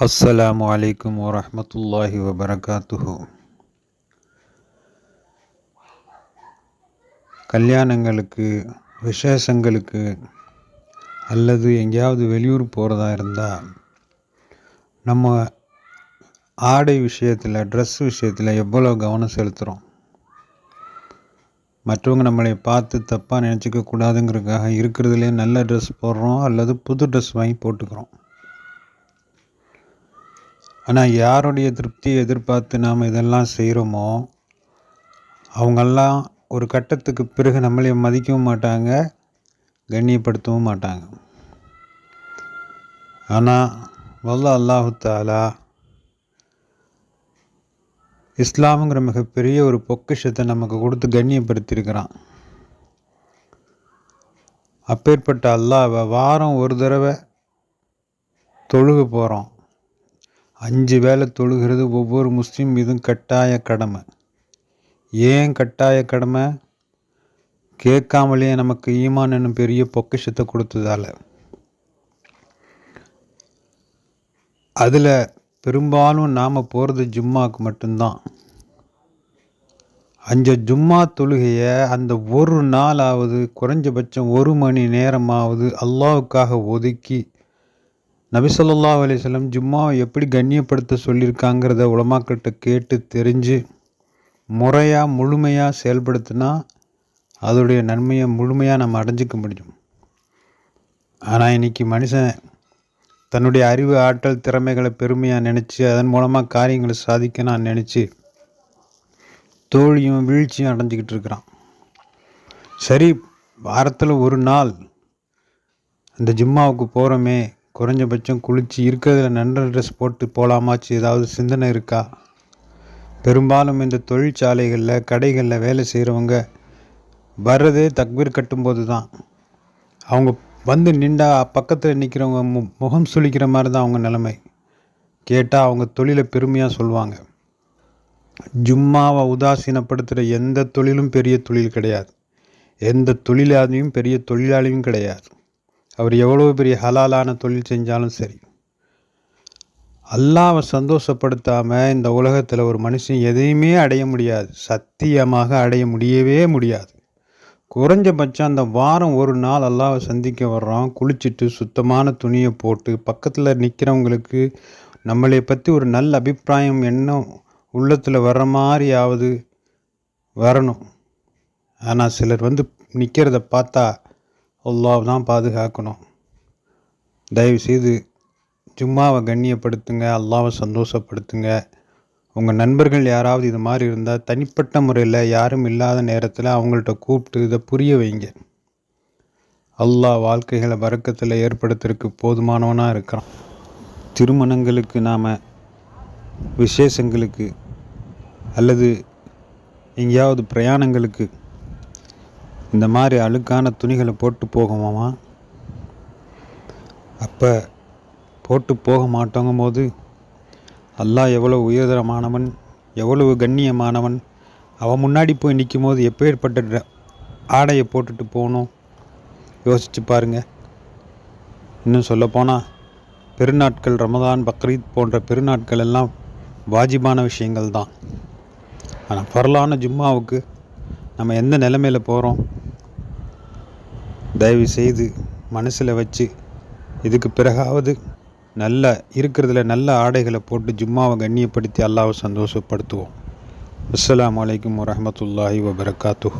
அஸ்ஸலாமு அலைக்கும் வரமத்துல்லாஹி வபரகாத்துஹு. கல்யாணங்களுக்கு விசேஷங்களுக்கு அல்லது எங்கேயாவது வெளியூர் போகிறதா இருந்தால் நம்ம ஆடை விஷயத்தில் ட்ரெஸ் விஷயத்தில் எவ்வளோ கவனம் செலுத்துகிறோம் மற்றவங்க நம்மளை பார்த்து தப்பாக நினச்சிக்க கூடாதுங்கிறதுக்காக இருக்கிறதுலே நல்ல ட்ரெஸ் போடுறோம் அல்லது புது ட்ரெஸ் வாங்கி போட்டுக்கிறோம். ஆனால் யாருடைய திருப்தியை எதிர்பார்த்து நாம் இதெல்லாம் செய்கிறோமோ அவங்கெல்லாம் ஒரு கட்டத்துக்கு பிறகு நம்மளை மதிக்கவும் மாட்டாங்க கண்ணியப்படுத்தவும் மாட்டாங்க. ஆனால் வல்ல அல்லாஹு தாலா இஸ்லாமுங்கிற மிகப்பெரிய ஒரு பொக்கிஷத்தை நமக்கு கொடுத்து கண்ணியப்படுத்தியிருக்கிறான். அப்பேற்பட்ட அல்லாவை வாரம் ஒரு தடவை தொழுக போகிறோம் அஞ்சு வேலை தொழுகிறது ஒவ்வொரு முஸ்லீம் மீதும் கட்டாய கடமை. ஏன் கட்டாய கடமை? கேட்காமலேயே நமக்கு ஈமான் என்னும் பெரிய பொக்கிஷத்தை கொடுத்ததால. அதில் பெரும்பாலும் நாம் போகிறது ஜும்மாவுக்கு மட்டும்தான். அஞ்சு ஜும்மா தொழுகையை அந்த ஒரு நாளாவது குறைஞ்சபட்சம் ஒரு மணி நேரமாவது அல்லாவுக்காக ஒதுக்கி நபிசல்லா அலிசல்லம் ஜும்மாவை எப்படி கண்ணியப்படுத்த சொல்லியிருக்காங்கிறத உலமாக்கிட்ட கேட்டு தெரிஞ்சு முறையாக முழுமையாக செயல்படுத்தினா அதோடைய நன்மையை முழுமையாக நம்ம அடைஞ்சிக்க முடியும். ஆனால் இன்றைக்கி மனுஷன் தன்னுடைய அறிவு ஆற்றல் திறமைகளை பெருமையாக நினச்சி அதன் மூலமாக காரியங்களை சாதிக்க நான் நினச்சி தோழியும் வீழ்ச்சியும் அடைஞ்சிக்கிட்டு இருக்கிறான். சரி வாரத்தில் ஒரு நாள் அந்த ஜிம்மாவுக்கு போகிறோமே குறைஞ்சபட்சம் குளித்து இருக்கிறதுல நன்ற ட்ரெஸ் போட்டு போகலாமாச்சு ஏதாவது சிந்தனை இருக்கா? பெரும்பாலும் இந்த தொழிற்சாலைகளில் கடைகளில் வேலை செய்கிறவங்க வர்றதே தக்பீர் கட்டும்போது தான் அவங்க வந்து நின்றா பக்கத்தில் நிற்கிறவங்க மு முகம் சுளிக்கிற மாதிரி தான் அவங்க நிலைமை. கேட்டால் அவங்க தொழிலை பெருமையாக சொல்லுவாங்க ஜும்மாவை உதாசீனப்படுத்துகிற எந்த தொழிலும் பெரிய தொழில் கிடையாது. எந்த தொழிலாளியும் பெரிய தொழிலாளியும் கிடையாது. அவர் எவ்வளோ பெரிய ஹலாலான தொழில் செஞ்சாலும் சரி. அல்லாவை சந்தோஷப்படுத்தாமல் இந்த உலகத்தில் ஒரு மனுஷன் எதையுமே அடைய முடியாது. சத்தியமாக அடைய முடியவே முடியாது. குறைஞ்சபட்சம் அந்த வாரம் ஒரு நாள் அல்லாவை சந்திக்க வர்றோம் குளிச்சுட்டு சுத்தமான துணியை போட்டு பக்கத்தில் நிற்கிறவங்களுக்கு நம்மளை பற்றி ஒரு நல்ல அபிப்பிராயம் என்ன உள்ளத்தில் வர்ற மாதிரியாவது வரணும். ஆனால் சிலர் வந்து நிற்கிறத பார்த்தா அல்லாஹ் தான் பாதுகாக்கணும். தயவுசெய்து ஜும்மாவை கண்ணியப்படுத்துங்க அல்லாவை சந்தோஷப்படுத்துங்க. உங்கள் நண்பர்கள் யாராவது இது மாதிரி இருந்தால் தனிப்பட்ட முறையில் யாரும் இல்லாத நேரத்தில் அவங்கள்ட்ட கூப்பிட்டு இதை புரிய வைங்க. அல்லாஹ் வாழ்க்கைகளை வரக்கத்தில் ஏற்படுத்துறதுக்கு போதுமானவனாக இருக்கிறான் திருமணங்களுக்கு நாம் விசேஷங்களுக்கு அல்லது எங்கேயாவது பிரயாணங்களுக்கு இந்த மாதிரி அழுக்கான துணிகளை போட்டு போகுமாமா? அப்போ போட்டு போக மாட்டோங்கும் போது அல்லாஹ் எவ்வளோ உயர்தரமானவன் எவ்வளவு கண்ணியமானவன் அவன் முன்னாடி போய் நிற்கும் போது எப்பேற்பட்ட ஆடையை போட்டுட்டு போகணும்? யோசித்து பாருங்கள் இன்னும் சொல்லப்போனால் பெருநாட்கள் ரமதான் பக்ரீத் போன்ற பெருநாட்கள் எல்லாம் வாஜிபான விஷயங்கள் தான் ஆனால் பரலான ஜும்மாவுக்கு நம்ம எந்த நிலமையில் போகிறோம் தயவு செய்து மனசில் வச்சு இதுக்கு பிறகாவது நல்ல இருக்கிறதுல நல்ல ஆடைகளை போட்டு ஜும்மாவை கண்ணியப்படுத்தி அல்லாவை சந்தோஷப்படுத்துவோம். அஸ்லாம் வலைக்கம் வரமத்துல்லாஹி வபரகாத்து